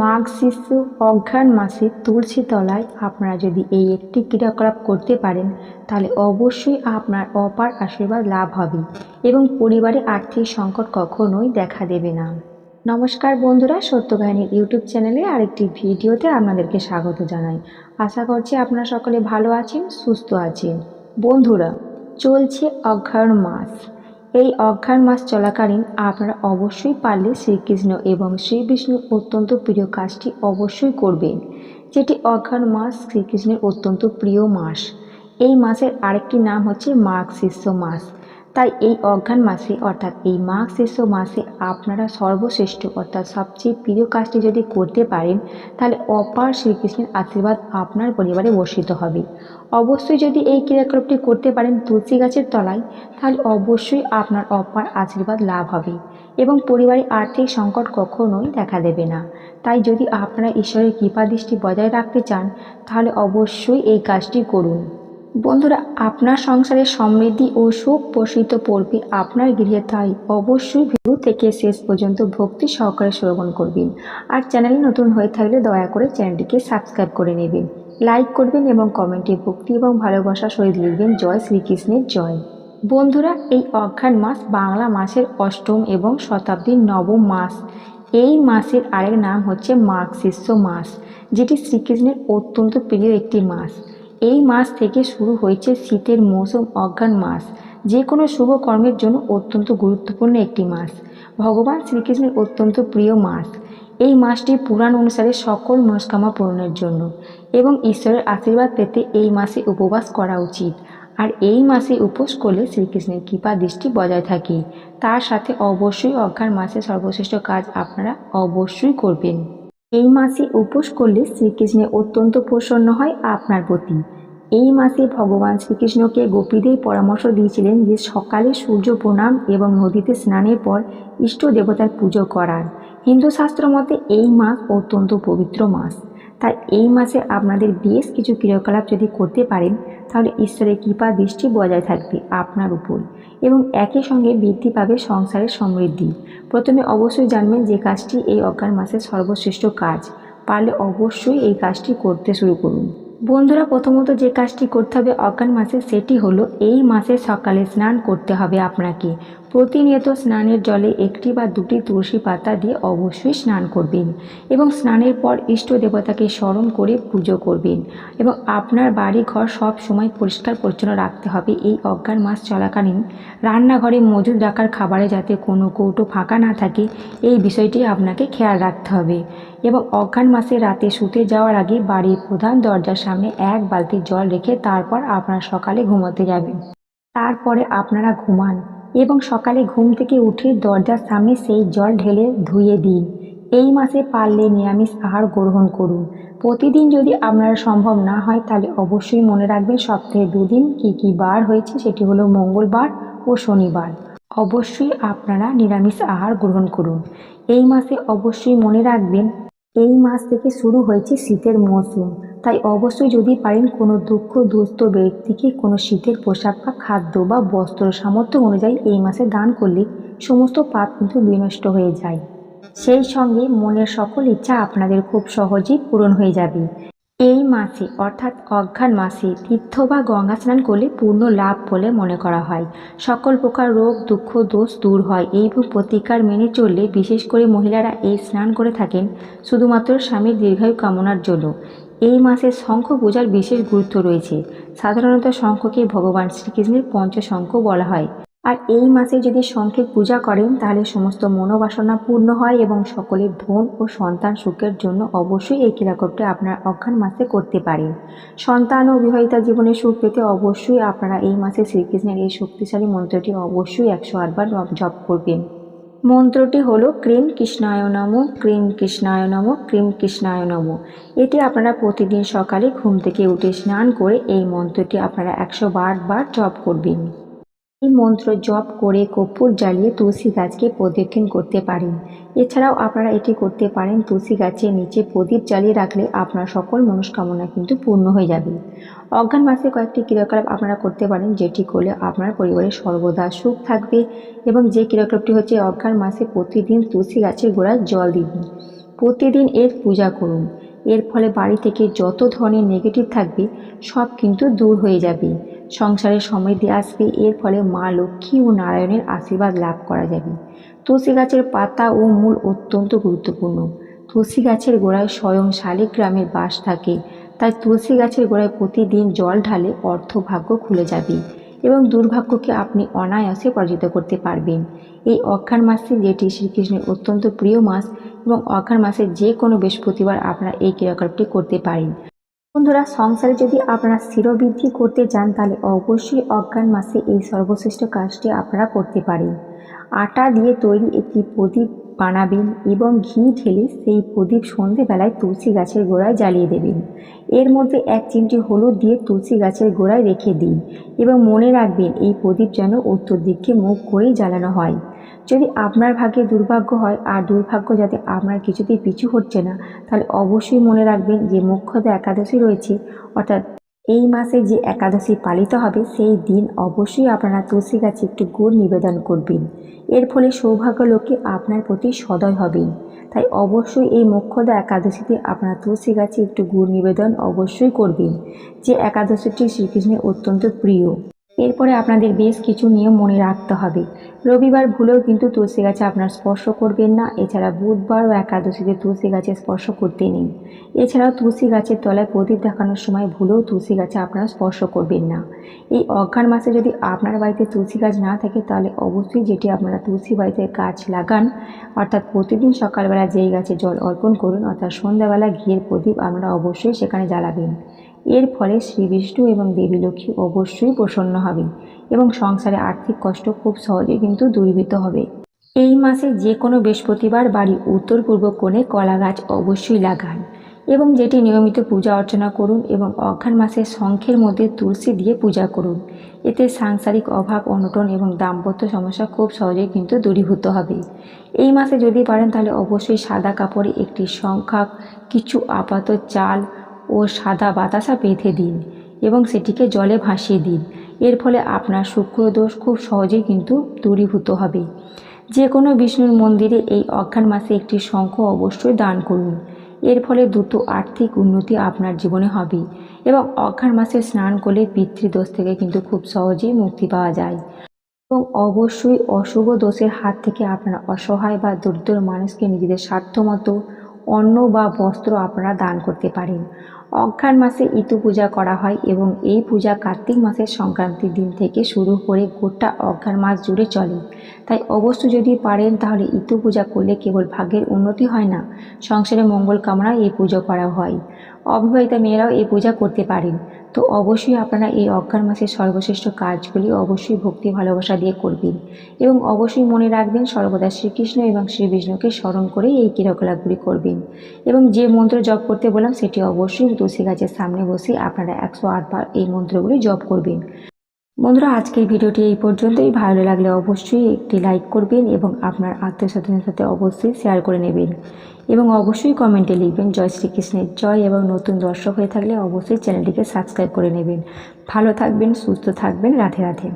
মাঘ শিশু অঘ্রাণ মাসে তুলসী তলায় আপনারা যদি এই একটি ক্রিয়াকলাপ করতে পারেন, তাহলে অবশ্যই আপনার অপার আশীর্বাদ লাভ হবে এবং পরিবারে আর্থিক সংকট কখনোই দেখা দেবে না। নমস্কার বন্ধুরা সত্য কাহিনীর ইউটিউব চ্যানেলে আরেকটি ভিডিওতে আপনাদেরকে স্বাগত জানাই। আশা করছি আপনারা সকলে ভালো আছেন, সুস্থ আছেন। বন্ধুরা, চলছে অঘ্রাণ মাস। এই অঘ্রাণ মাস চলাকালীন আপনারা অবশ্যই পারলে শ্রীকৃষ্ণ এবং শ্রীবিষ্ণুর অত্যন্ত প্রিয় কাজটি অবশ্যই করবেন, যেটি অঘ্রাণ মাস শ্রীকৃষ্ণের অত্যন্ত প্রিয় মাস। এই মাসের আরেকটি নাম হচ্ছে মাঘ শিষ্য মাস। তাই এই অঘ্রাণ মাসে, অর্থাৎ এই মাঘ শিষ্য মাসে আপনারা সর্বশ্রেষ্ঠ, অর্থাৎ সবচেয়ে প্রিয় কাজটি যদি করতে পারেন, তাহলে অপার শ্রীকৃষ্ণের আশীর্বাদ আপনার পরিবারে বর্ষিত হবে। অবশ্যই যদি এই ক্রিয়াকলাপটি করতে পারেন তুলসী গাছের তলায়, তাহলে অবশ্যই আপনার অপার আশীর্বাদ লাভ হবে এবং পরিবারে আর্থিক সংকট কখনোই দেখা দেবে না। তাই যদি আপনারা ঈশ্বরের কৃপা দৃষ্টি বজায় রাখতে চান, তাহলে অবশ্যই এই কাজটি করুন। বন্ধুরা, আপনার সংসারে সমৃদ্ধি ও সুখ পোষিত পড়বে আপনার গৃহে তাই অবশ্যই ভিডিও থেকে শেষ পর্যন্ত ভক্তি সহকারে শ্রবণ করবেন। আর চ্যানেলে নতুন হয়ে থাকলে দয়া করে চ্যানেলটিকে সাবস্ক্রাইব করে নেবেন। লাইক করবেন এবং কমেন্টে ভক্তি এবং ভালোবাসা সহিত লিখবেন জয় শ্রীকৃষ্ণের জয়। বন্ধুরা, এই অঘ্রাণ মাস বাংলা মাসের অষ্টম এবং শতাব্দীর নবম মাস। এই মাসের আরেক নাম হচ্ছে মাঘ শিষ্য মাস, যেটি শ্রীকৃষ্ণের অত্যন্ত প্রিয় একটি মাস। এই মাস থেকে শুরু হয়েছে শীতের মৌসুম অজ্ঞান মাস। যে কোনো শুভ কর্মের জন্য অত্যন্ত গুরুত্বপূর্ণ একটি মাস। ভগবান শ্রীকৃষ্ণের অত্যন্ত প্রিয় মাস। এই মাসটি পুরাণ অনুসারে সকল মনস্কামনা পূরণের জন্য এবং ঈশ্বরের আশীর্বাদ পেতে এই মাসে উপবাস করা উচিত। আর এই মাসে উপোস করলে শ্রীকৃষ্ণের কৃপা দৃষ্টি বজায় থাকে। তার সাথে অবশ্যই অজ্ঞান মাসে সর্বশ্রেষ্ঠ কাজ আপনারা অবশ্যই করবেন। এই মাসে উপোস করলে শ্রীকৃষ্ণে অত্যন্ত প্রসন্ন হয় আপনার প্রতি। এই মাসে ভগবান শ্রীকৃষ্ণকে গোপীদের পরামর্শ দিয়েছিলেন যে সকালে সূর্য প্রণাম এবং নদীতে স্নানের পর ইষ্ট দেবতার পুজো করার। হিন্দু শাস্ত্র মতে এই মাস অত্যন্ত পবিত্র মাস। তাই এই মাসে আপনাদের বেশ কিছু ক্রিয়াকলাপ যদি করতে পারেন, তাহলে ঈশ্বরের কৃপা, দৃষ্টি বজায় থাকবে আপনার উপর এবং একই সঙ্গে বৃদ্ধি পাবে সংসারের সমৃদ্ধি। প্রথমে অবশ্যই জানবেন যে কাজটি এই অজ্ঞান মাসের সর্বশ্রেষ্ঠ কাজ। পারলে অবশ্যই এই কাজটি করতে শুরু করুন। বন্ধুরা, প্রথমত যে কাজটি করতে হবে অজ্ঞান মাসে, সেটি হলো এই মাসে সকালে স্নান করতে হবে আপনাকে। প্রতিনিয়ত স্নানের জলে একটি বা দুটি তুলসী পাতা দিয়ে অবশ্যই স্নান করবেন এবং স্নানের পর ইষ্ট দেবতাকে স্মরণ করে পুজো করবেন এবং আপনার বাড়ি ঘর সব সময় পরিষ্কার পরিচ্ছন্ন রাখতে হবে। এই অজ্ঞান মাস চলাকালীন রান্নাঘরে মজুদ রাখার খাবারে যাতে কোনো কৌটো ফাঁকা না থাকে, এই বিষয়টি আপনাকে খেয়াল রাখতে হবে। এবং অজ্ঞান মাসে রাতে শুতে যাওয়ার আগে বাড়ির প্রধান দরজার সামনে এক বালতি জল রেখে তারপর আপনারা সকালে ঘুমোতে যাবেন। তারপরে আপনারা ঘুমান এবং সকালে ঘুম থেকে উঠে দরজার সামনে সেই জল ঢেলে ধুয়ে দিন। এই মাসে পারলে নিরামিষ আহার গ্রহণ করুন। প্রতিদিন যদি আপনার সম্ভব না হয়, তাহলে অবশ্যই মনে রাখবেন সপ্তাহে দুদিন কি কি বার হয়েছে, সেটি হলো মঙ্গলবার ও শনিবার। অবশ্যই আপনারা নিরামিষ আহার গ্রহণ করুন। এই মাসে অবশ্যই মনে রাখবেন এই মাস থেকে শুরু হয়েছে শীতের মৌসুম তাই অবশ্যই যদি পারেন কোনো দুঃখ দুস্থ ব্যক্তিকে কোনো শীতের পোশাক বা খাদ্য বা বস্ত্র সামর্থ্য অনুযায়ী এই মাসে দান করলে সমস্ত পাপ কিন্তু বিনষ্ট হয়ে যায়। সেই সঙ্গে মনের সকল ইচ্ছা আপনাদের খুব সহজেই পূরণ হয়ে যাবে। এই মাসে, অর্থাৎ অজ্ঞান মাসে, তীর্থ বা গঙ্গা স্নান করলে পূর্ণ লাভ বলে মনে করা হয়। সকল প্রকার রোগ, দুঃখ, দোষ দূর হয়। এই প্রতিকার মেনে চললে বিশেষ করে মহিলারা এই স্নান করে থাকেন, শুধুমাত্র স্বামীর দীর্ঘায়ু কামনার জন্য। এই মাসে শঙ্খ পূজার বিশেষ গুরুত্ব রয়েছে। সাধারণত শঙ্খকে ভগবান শ্রীকৃষ্ণের পঞ্চশঙ্খ বলা হয়। আর এই মাসে যদি শঙ্খের পূজা করেন, তাহলে সমস্ত মনোবাসনা পূর্ণ হয় এবং সকলের ধন ও সন্তান সুখের জন্য অবশ্যই এই ক্রিয়াকলাপটি আপনার অজ্ঞান মাসে করতে পারেন। সন্তান ও বিবাহিতা জীবনে সুখ পেতে অবশ্যই আপনারা এই মাসে শ্রীকৃষ্ণের এই শক্তিশালী মন্ত্রটি অবশ্যই একশো আটবার জপ করবেন। মন্ত্রটি হলো ক্রিম কৃষ্ণায় নম, ক্রিম কৃষ্ণায় নম, ক্রিম কৃষ্ণায় নম। এটি আপনারা প্রতিদিন সকালে ঘুম থেকে উঠে স্নান করে এই মন্ত্রটি আপনারা একশো বার বার জপ করবেন। এই মন্ত্র জপ করে কর্পূর জ্বালিয়ে তুলসী গাছকে প্রদক্ষিণ করতে পারেন। এছাড়াও আপনারা এটি করতে পারেন, তুলসী গাছের নিচে প্রদীপ জ্বালিয়ে রাখলে আপনার সকল মনস্কামনা কিন্তু পূর্ণ হয়ে যাবে। অজ্ঞান মাসে কয়েকটি ক্রিয়াকলাপ আপনারা করতে পারেন, যেটি করলে আপনার পরিবারে সর্বদা সুখ থাকবে এবং যে ক্রিয়াকলাপটি হচ্ছে অজ্ঞান মাসে প্রতিদিন তুলসী গাছের গোড়ায় জল দিবেন। প্রতিদিন এর পূজা করুন। এর ফলে বাড়ি থেকে যত ধরনের নেগেটিভ থাকবে, সব কিন্তু দূর হয়ে যাবে। সংসারে সমৃদ্ধি আসবে, এর ফলে মা লক্ষ্মী ও নারায়ণের আশীর্বাদ লাভ করা যাবে। তুলসী গাছের পাতা ও মূল অত্যন্ত গুরুত্বপূর্ণ। তুলসী গাছের গোড়ায় স্বয়ং শালিগ্রামের বাস থাকে। তাই তুলসী গাছের গোড়ায় প্রতিদিন জল ঢালে অর্থ ভাগ্য খুলে যাবে এবং দুর্ভাগ্যকে আপনি অনায়াসে পরাজিত করতে পারবেন। এই অঘ্রাণ মাসে যেটি শ্রীকৃষ্ণের অত্যন্ত প্রিয় মাস এবং অঘ্রাণ মাসে যে কোনো বৃহস্পতিবার আপনারা এই ক্রিয়াকলাপটি করতে পারেন। বন্ধুরা, সংসারে যদি আপনারা স্থিরবৃদ্ধি করতে চান, তাহলে অবশ্যই অজ্ঞান মাসে এই সর্বশ্রেষ্ঠ কাজটি আপনারা করতে পারেন। আটা দিয়ে তৈরি একটি প্রদীপ বানাবেন এবং ঘি ঢেলে সেই প্রদীপ সন্ধেবেলায় তুলসী গাছের গোড়ায় জ্বালিয়ে দেবেন। এর মধ্যে এক চিমটি হলুদ দিয়ে তুলসী গাছের গোড়ায় রেখে দিন এবং মনে রাখবেন এই প্রদীপ যেন উত্তর দিককে মুখ করেই জ্বালানো হয়। যদি আপনার ভাগ্যে দুর্ভাগ্য হয় আর দুর্ভাগ্য যাতে আপনার কিছুতেই পিছু হচ্ছে না, তাহলে অবশ্যই মনে রাখবেন যে মুখ্যত একাদশী রয়েছে। অর্থাৎ এই মাসে যে একাদশী পালিত হবে, সেই দিন অবশ্যই আপনারা তুলসী গাছে একটু গুড় নিবেদন করবেন। এর ফলে সৌভাগ্য লোকে আপনার প্রতি সদয় হবেন। তাই অবশ্যই এই মোক্ষদা একাদশীতে আপনারা তুলসী গাছে একটু গুড় নিবেদন অবশ্যই করবেন। যে একাদশীটি শ্রীকৃষ্ণের অত্যন্ত প্রিয়। এরপরে আপনাদের বেশ কিছু নিয়ম মনে রাখতে হবে। রবিবার ভুলেও কিন্তু তুলসী গাছে আপনার স্পর্শ করবেন না। এছাড়া বুধবার ও একাদশীতে তুলসী গাছে স্পর্শ করতে নেই। এছাড়াও তুলসী গাছের তলায় প্রদীপ দেখানোর সময় ভুলেও তুলসী গাছে আপনারা স্পর্শ করবেন না। এই অজ্ঞান মাসে যদি আপনার বাড়িতে তুলসী গাছ না থাকে, তাহলে অবশ্যই যেটি আপনারা তুলসী বাড়িতে গাছ লাগান, অর্থাৎ প্রতিদিন সকালবেলা যেই গাছে জল অর্পণ করুন, অর্থাৎ সন্ধ্যাবেলা ঘিয়ের প্রদীপ আপনারা অবশ্যই সেখানে জ্বালাবেন। এর ফলে শ্রী বিষ্ণু এবং দেবী লক্ষ্মী অবশ্যই প্রসন্ন হবেন এবং সংসারে আর্থিক কষ্ট খুব সহজেই কিন্তু দূরীভূত হবে। এই মাসে যে কোনো বৃহস্পতিবার বাড়ি উত্তর পূর্ব কোণে কলা গাছ অবশ্যই লাগান এবং যেটি নিয়মিত পূজা অর্চনা করুন এবং অঘ্রাণ মাসে শঙ্খের মধ্যে তুলসী দিয়ে পূজা করুন। এতে সাংসারিক অভাব, অনটন এবং দাম্পত্য সমস্যা খুব সহজেই কিন্তু দূরীভূত হবে। এই মাসে যদি পারেন তাহলে অবশ্যই সাদা কাপড়ে একটি সংখ্যা কিছু আপাত চাল ও সাদা বাতাসা বেঁধে দিন এবং সেটিকে জলে ভাসিয়ে দিন। এর ফলে আপনার শুক্র দোষ খুব সহজেই কিন্তু দূরীভূত হবে। যে কোনো বিষ্ণুর মন্দিরে এই অজ্ঞান মাসে একটি শঙ্খ অবশ্যই দান করুন। এর ফলে দ্রুত আর্থিক উন্নতি আপনার জীবনে হবে এবং অজ্ঞান মাসে স্নান করলে পিতৃদোষ থেকে কিন্তু খুব সহজেই মুক্তি পাওয়া যায়। এবং অবশ্যই অশুভ দোষের হাত থেকে আপনারা অসহায় বা দরিদ্র মানুষকে নিজেদের স্বার্থমতো অন্ন বা বস্ত্র আপনারা দান করতে পারেন। অঘ্রাণ মাসে ইতু পূজা করা হয় এবং এই পূজা কার্তিক মাসের সংক্রান্তির দিন থেকে শুরু করে গোটা অঘ্রাণ মাস জুড়ে চলে। তাই অবশ্য যদি পারেন তাহলে ইতু পূজা করলে কেবল ভাগ্যের উন্নতি হয় না, সংসারে মঙ্গল কামনায় এই পুজো করা হয়। অবিবাহিতা মেয়েরাও এই পূজা করতে পারেন। তো অবশ্যই আপনারা এই অজ্ঞান মাসের সর্বশ্রেষ্ঠ কাজগুলি অবশ্যই ভক্তি, ভালোবাসা দিয়ে করবেন এবং অবশ্যই মনে রাখবেন সর্বদা শ্রীকৃষ্ণ এবং শ্রী বিষ্ণুকে স্মরণ করে এই ক্রিয়াকলাপগুলি করবেন। এবং যে মন্ত্র জপ করতে বললাম, সেটি অবশ্যই তুলসী গাছের সামনে বসে আপনারা একশো আটবার এই মন্ত্রগুলি জপ করবেন। বন্ধুরা, আজকের ভিডিওটি এই পর্যন্তই। ভালো লাগলে অবশ্যই একটি লাইক করবেন এবং আপনার আত্মীয় স্বজনের সাথে অবশ্যই শেয়ার করে নেবেন। এবং অবশ্যই কমেন্টে লিখবেন, জয় শ্রীকৃষ্ণের জয় এবং নতুন দর্শক হয়ে থাকলে অবশ্যই চ্যানেলটিকে সাবস্ক্রাইব করে নেবেন। ভালো থাকবেন, সুস্থ থাকবেন। রাধে রাধে।